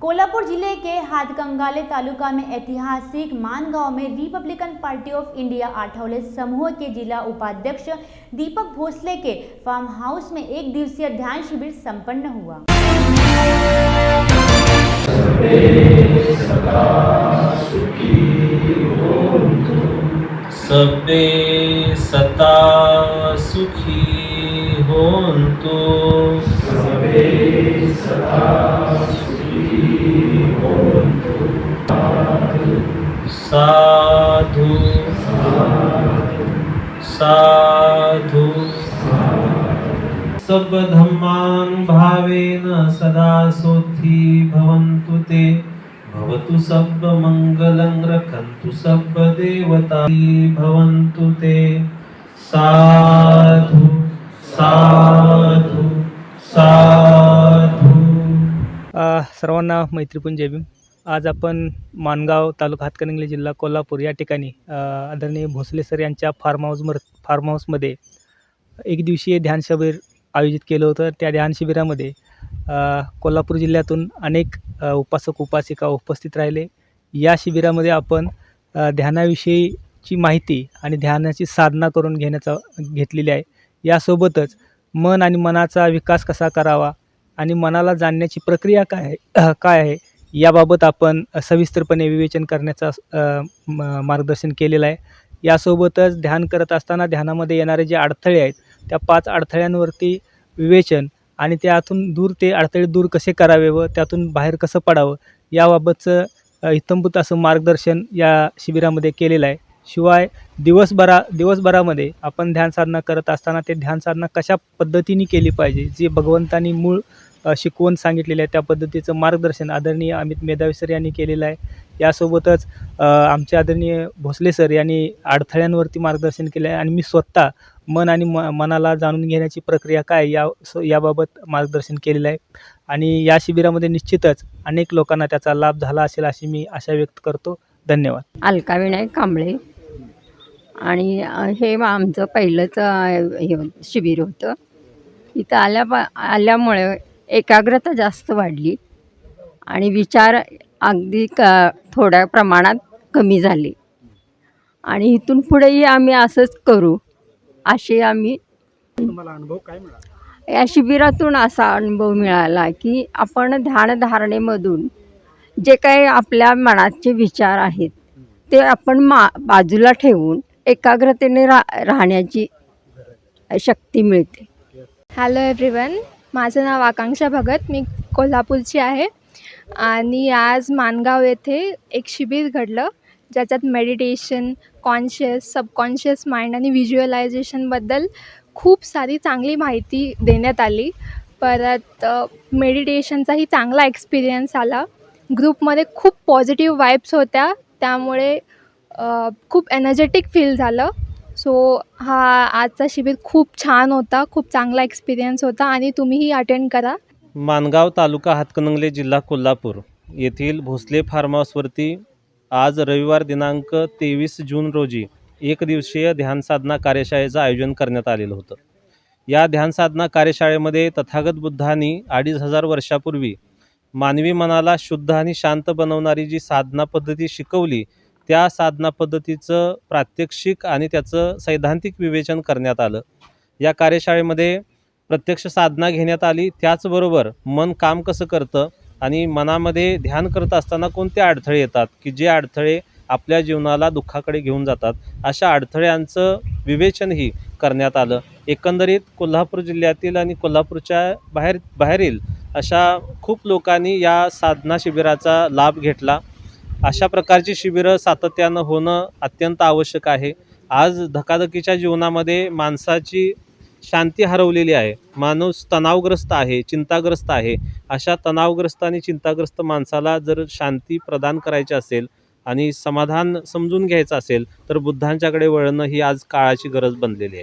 कोल्हापुर ज़िले के हाथकंगाले तालुका में ऐतिहासिक मानगांव में Republican Party of India Athawale समूह के जिला उपाध्यक्ष दीपक भोसले के फार्म हाउस में एक दिवसीय ध्यान शिविर संपन्न हुआ। सबे सता सुखी होंतु साधु साधु। सब भावेन सदा सोथी भवन्तु ते। भवतु सब मंगलं रखन्तु सब देवता भवन्तु ते। साधु साधु साधु। सर्वांना मैत्रीपूर्ण जय भीम. आज आपण मानगाव तालुका हातकणंगले जिल्हा कोल्हापूर या ठिकाणी आदरणीय भोसले सर यांच्या फार्म हाऊसमर फार्म हाऊसमध्ये एक दिवसीय ध्यान शिबिर आयोजित केलं होतं. त्या ध्यान शिबिरामध्ये कोल्हापूर जिल्ह्यातून अनेक उपासक उपासिका उपस्थित राहिले. या शिबिरामध्ये आपण ध्यानाविषयीची माहिती आणि ध्यानाची साधना करून घेण्याचा घेतलेली आहे. यासोबतच मन आणि मनाचा विकास कसा करावा आणि मनाला जाणण्याची प्रक्रिया काय काय आहे याबाबत आपण सविस्तरपणे विवेचन करण्याचा म- मार्गदर्शन केलेलं आहे. यासोबतच ध्यान करत असताना ध्यानामध्ये येणारे जे अडथळे आहेत त्या पाच अडथळ्यांवरती विवेचन आणि त्यातून दूर ते अडथळे दूर कसे करावे व त्यातून बाहेर कसं पडावं याबाबतचं इतंभूत इत्थंभूत असं मार्गदर्शन या शिबिरामध्ये केलेलं आहे. शिवाय दिवसभरा दिवसभरामध्ये आपण ध्यान साधना करत असताना ते ध्यान साधना कशा पद्धतीने केली पाहिजे जी भगवंतानी मूळ शिकवण सांगितलेलं आहे त्या पद्धतीचं मार्गदर्शन आदरणीय अमित मेधावी सर यांनी केलेलं आहे. यासोबतच आमचे आदरणीय भोसले सर यांनी अडथळ्यांवरती मार्गदर्शन केलं आहे आणि मी स्वतः मन आणि म मनाला जाणून घेण्याची प्रक्रिया काय या स याबाबत मार्गदर्शन केलेलं आहे. आणि या शिबिरामध्ये निश्चितच अनेक लोकांना त्याचा लाभ झाला असेल अशी मी आशा व्यक्त करतो. धन्यवाद. अलका विनायक कांबळे. आणि हे आमचं पहिलंच हे शिबिर होतं. इथं आल्या आल्यामुळे एकाग्रता जास्त वाढली आणि विचार अगदी क थोड्या प्रमाणात कमी झाले. आणि इथून पुढेही आम्ही असंच करू असे आम्ही या शिबिरातून असा अनुभव मिळाला की आपण ध्यानधारणेमधून जे काही आपल्या मनाचे विचार आहेत ते आपण मा बाजूला ठेवून एकाग्रतेने रा राहण्याची शक्ती मिळते. हॅलो एव्हरीवन माझं नाव आकांक्षा भगत मी कोल्हापूरची आहे. आणि आज मानगाव येथे एक शिबिर घडलं ज्याच्यात मेडिटेशन कॉन्शियस सबकॉन्शियस माइंड आणि व्हिज्युअलायझेशनबद्दल खूप सारी चांगली माहिती देण्यात आली. परत मेडिटेशनचाही चांगला एक्सपिरियन्स आला. ग्रुपमध्ये खूप पॉझिटिव्ह वाईब्स होत्या. त्यामुळे खूप एनर्जेटिक फील झालं. सो हा आजचा शिबिर खूप छान होता खूप चांगला एक्सपिरियन्स होता आणि तुम्हीही अटेंड करा. मानगाव तालुका हातकणंगले जिल्हा कोल्हापूर येथील भोसले फार्म हाऊसवरती आज रविवार दिनांक तेवीस जून रोजी एक दिवसीय ध्यानसाधना कार्यशाळेचं आयोजन करण्यात आलेलं होतं. या ध्यानसाधना कार्यशाळेमध्ये तथागत बुद्धांनी अडीच हजार वर्षापूर्वी मानवी मनाला शुद्ध आणि शांत बनवणारी जी साधना पद्धती शिकवली त्या साधना पद्धतीचं प्रात्यक्षिक आणि त्याचं सैद्धांतिक विवेचन करण्यात आलं. या कार्यशाळेमध्ये प्रत्यक्ष साधना घेण्यात आली. त्याचबरोबर मन काम कसं करतं आणि मनामध्ये ध्यान करत असताना कोणते अडथळे येतात की जे अडथळे आपल्या जीवनाला दुःखाकडे घेऊन जातात अशा अडथळ्यांचं विवेचनही करण्यात आलं. एकंदरीत कोल्हापूर जिल्ह्यातील आणि कोल्हापूरच्या बाहेर बाहेरील अशा खूप लोकांनी या साधना शिबिराचा लाभ घेतला. अशा प्रकारची शिबिरं सातत्यानं होणं अत्यंत आवश्यक आहे. आज धकाधकीच्या जीवनामध्ये माणसाची शांती हरवलेली आहे. माणूस तणावग्रस्त आहे चिंताग्रस्त आहे. अशा तणावग्रस्त आणि चिंताग्रस्त माणसाला जर शांती प्रदान करायची असेल आणि समाधान समजून घ्यायचं असेल तर बुद्धांच्याकडे वळणं ही आज काळाची गरज बनलेली आहे.